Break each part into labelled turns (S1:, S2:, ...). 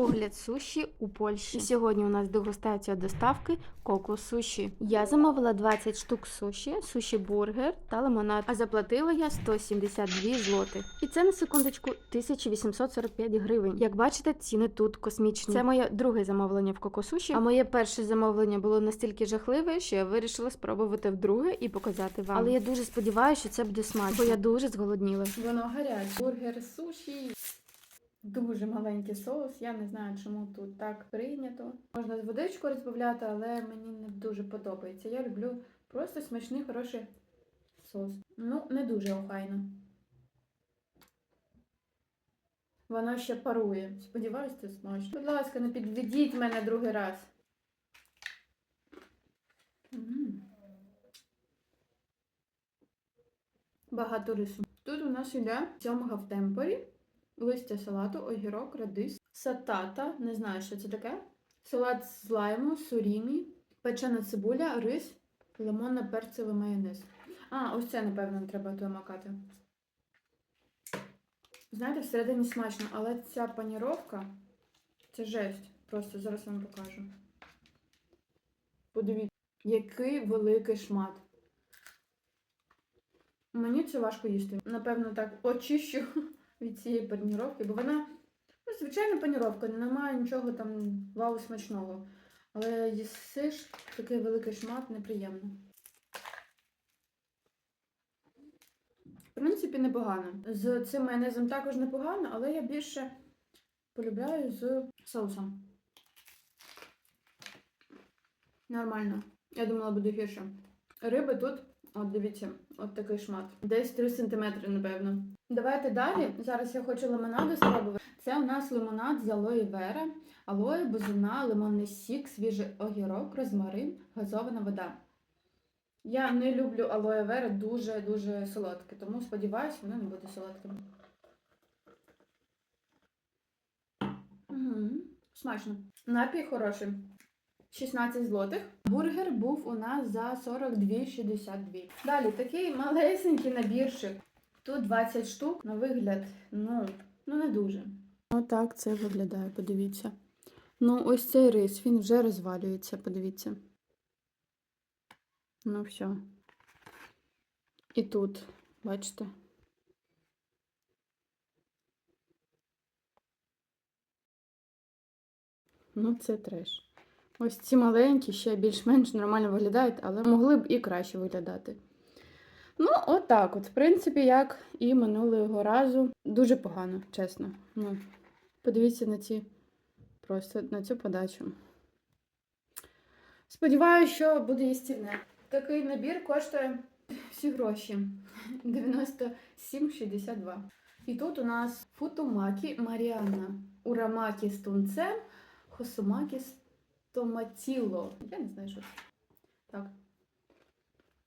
S1: Огляд суші у Польщі. І сьогодні у нас дегустація доставки коку суші. Я замовила 20 штук суші, суші бургер та лимонад. А заплатила я 172 злоти. І це на секундочку 1845 гривень. Як бачите, ціни тут космічні. Це моє друге замовлення в коко суші. А моє перше замовлення було настільки жахливе, що я вирішила спробувати вдруге і показати вам. Але я дуже сподіваюся, що це буде смачно, бо я дуже зголодніла.
S2: Воно гаряче. Бургер, суші. Дуже маленький соус. Я не знаю, чому тут так прийнято. Можна з водичкою розбавляти, але мені не дуже подобається. Я люблю просто смачний, хороший соус. Ну, не дуже охайно. Воно ще парує. Сподіваюсь, це смачно. Будь ласка, не підведіть мене другий раз. Багато рису. Тут у нас іде сьомга в темпорі, листя салату, огірок, радис, сатата, не знаю, що це таке. Салат з лайму, сурімі, печена цибуля, рис, лимонно-перцевий майонез. А, ось це, напевно, треба то макати. Знаєте, всередині смачно, але ця паніровка це жесть. Просто зараз вам покажу. Подивіться, який великий шмат. Мені це важко їсти. Напевно, так очищу від цієї паніровки, бо вона ну, звичайна паніровка, немає нічого там вау смачного. Але їсиш такий великий шмат неприємно. В принципі, непогано. З цим майонезом також непогано, але я більше полюбляю з соусом. Нормально. Я думала, буде гірше. Риби тут, от дивіться, от такий шмат. Десь 3 см, напевно. Давайте далі. Зараз я хочу лимонаду спробувати. Це у нас лимонад з алої вера, алоє, бузина, лимонний сік, свіжий огірок, розмарин, газована вода. Я не люблю алоє вера дуже-дуже солодке, тому сподіваюся, воно не буде солодким. Угу. Смачно. Напій хороший. 16 злотих. Бургер був у нас за 42,62. Далі такий малесенький набірчик. Тут 20 штук. На вигляд, ну, ну не дуже. Отак це виглядає, подивіться. Ну, ось цей рис, він вже розвалюється, подивіться. Ну, все. І тут, бачите. Ну, це треш. Ось ці маленькі ще більш-менш нормально виглядають, але могли б і краще виглядати. Ну, отак от, в принципі, як і минулого разу. Дуже погано, чесно. Ну, подивіться на ці просто на цю подачу. Сподіваюся, що буде їстівне. Такий набір коштує всі гроші 97,62. І тут у нас футумакі Маріанна, урамакі з тунцем, хосумакі з томатіло. Я не знаю, що це. Так.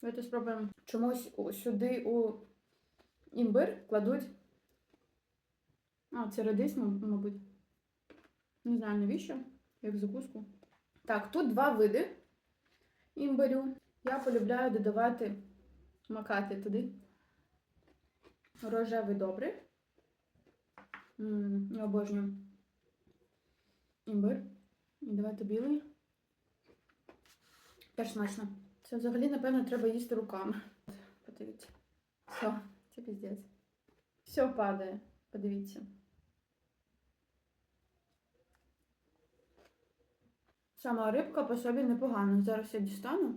S2: Давайте спробуємо. Чомусь сюди у імбир кладуть. А, це редис, мабуть. Не знаю навіщо, як закуску. Так, тут два види імбирю. Я полюбляю додавати, макати туди. Рожевий добрий. Я обожнюю імбир. І давайте білий. Теж смачно. Це взагалі, напевно, треба їсти руками. Подивіться. Все, це піздець. Все падає. Подивіться. Сама рибка по собі непогана. Зараз я дістану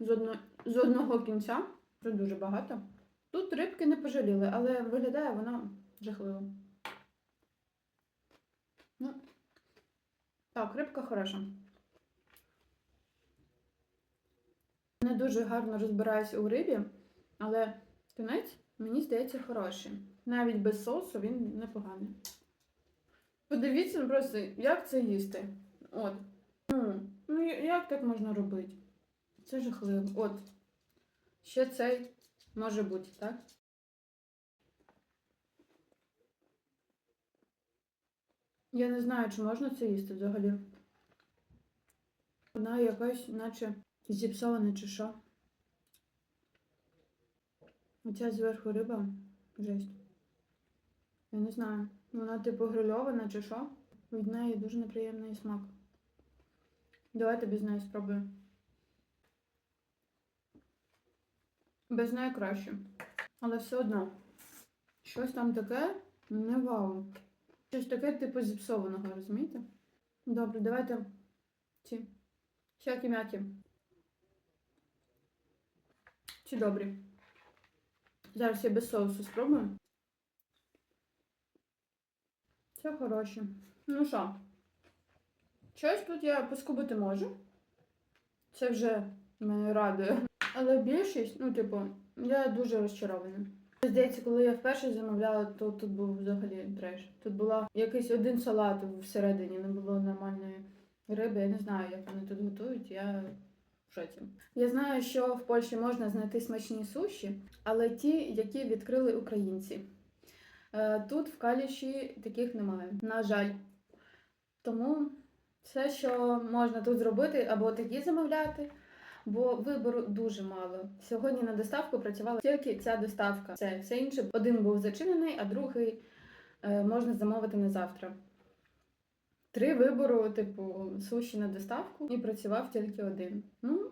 S2: з, одно... з одного кінця. Це дуже багато. Тут рибки не пожаліли, але виглядає вона жахливо. Ну, так, рибка хороша. Дуже гарно розбираюся у рибі, але кінець, мені здається, хороший. Навіть без соусу він непоганий. Подивіться просто, як це їсти. От. Ну, ну як так можна робити? Це жахливо. От. Ще цей може бути, так? Я не знаю, чи можна це їсти взагалі. Вона якась, наче зіпсована чи що. Оця зверху риба. Жесть. Я не знаю. Вона типу грильована чи що. від неї дуже неприємний смак. Давайте без неї спробуємо. Без неї краще. Але все одно. Щось там таке не вау. Щось таке, типу, зіпсованого, розумієте? Добре, давайте ці всякі м'які. Ці добрі. Зараз я без соусу спробую. Це хороші. Ну що? Щось тут я поскубити можу. Це вже мене радує. Але більшість, ну, типу, я дуже розчарована. Здається, коли я вперше замовляла, то тут був взагалі треш. Тут була якийсь один салат всередині, не було нормальної риби. Я не знаю, як вони тут готують. Я шоці. Я знаю, що в Польщі можна знайти смачні суші, але ті, які відкрили українці. Е, Тут в Каліші таких немає. На жаль. Тому все, що можна тут зробити, або такі замовляти, бо вибору дуже мало. Сьогодні на доставку працювала тільки ця доставка. Все, все інше один був зачинений, а другий е, можна замовити на завтра. Три вибору, типу, суші на доставку, і працював тільки один. Ну,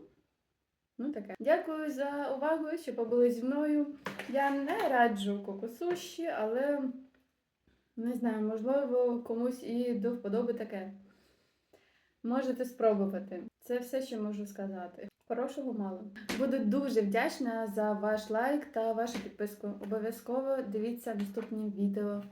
S2: ну таке. Дякую за увагу, що побули зі мною. Я не раджу кокосуші, але не знаю, можливо, комусь і до вподоби таке. Можете спробувати. Це все, що можу сказати. Хорошого мало. Буду дуже вдячна за ваш лайк та вашу підписку. Обов'язково дивіться наступні відео.